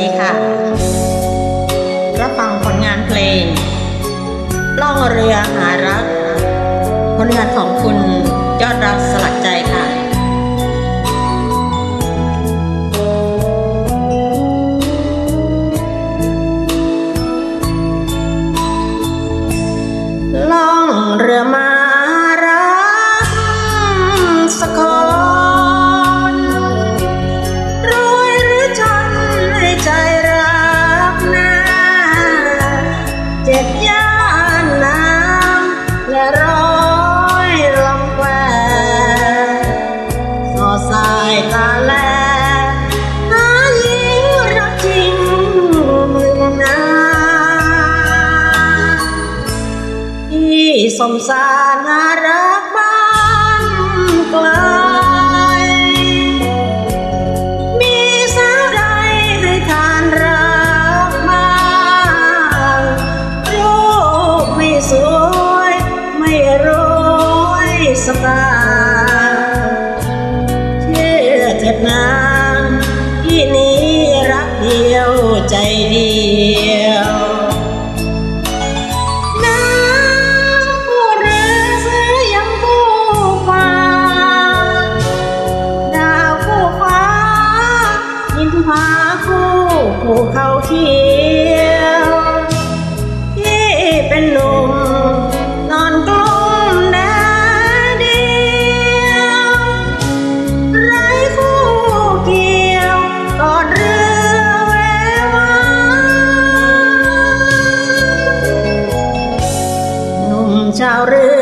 ดีค่ะ รับฟังผลงานเพลง ล่องเรือหารัก ผลงานของคุณยอดรักสลักใจค่ะล่องเรือมา ที่สมสารน่ารักบ้านไกลมีสาวใดให้ทานรักบ้างรูปไม่สวย ไม่รวยสตางค์เชื่อเถิดนางที่นี้รักเดียวใจเดียว ผู้เขาเขียวที่เป็นหนุ่มนอนกลุ้มแดเดียวไร้คู่เกี่ยวกอดเรือแวววาหนุ่มชาวเรือ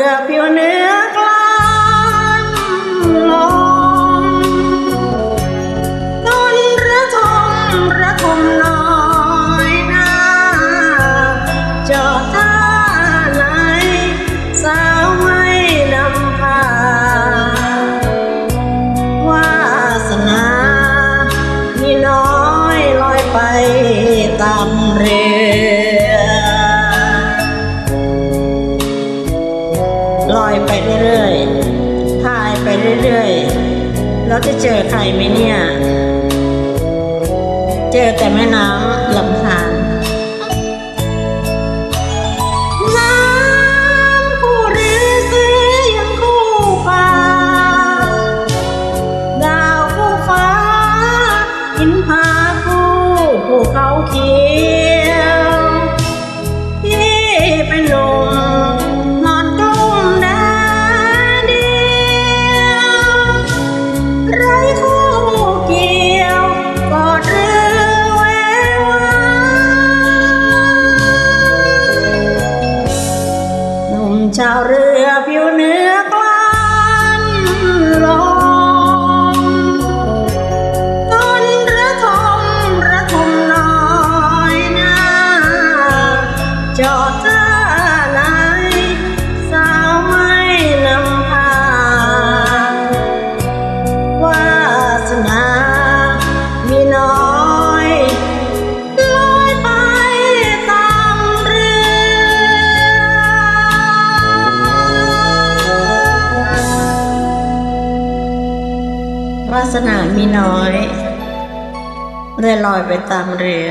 เรื่อยๆแล้วจะเจอใครไหมเนี่ย เจอแต่แม่น้ำลำธารน้ำผู้รื้อยังคู่ฟ้าดาวผู้ฟ้าหินผาคู่ภูเขาเขีาวเรือผิวเนื้อกลานลมต้นระทมระทมน้อยนาจอดเธอ วาสนามีน้อยเลยลอยไปตามเรือ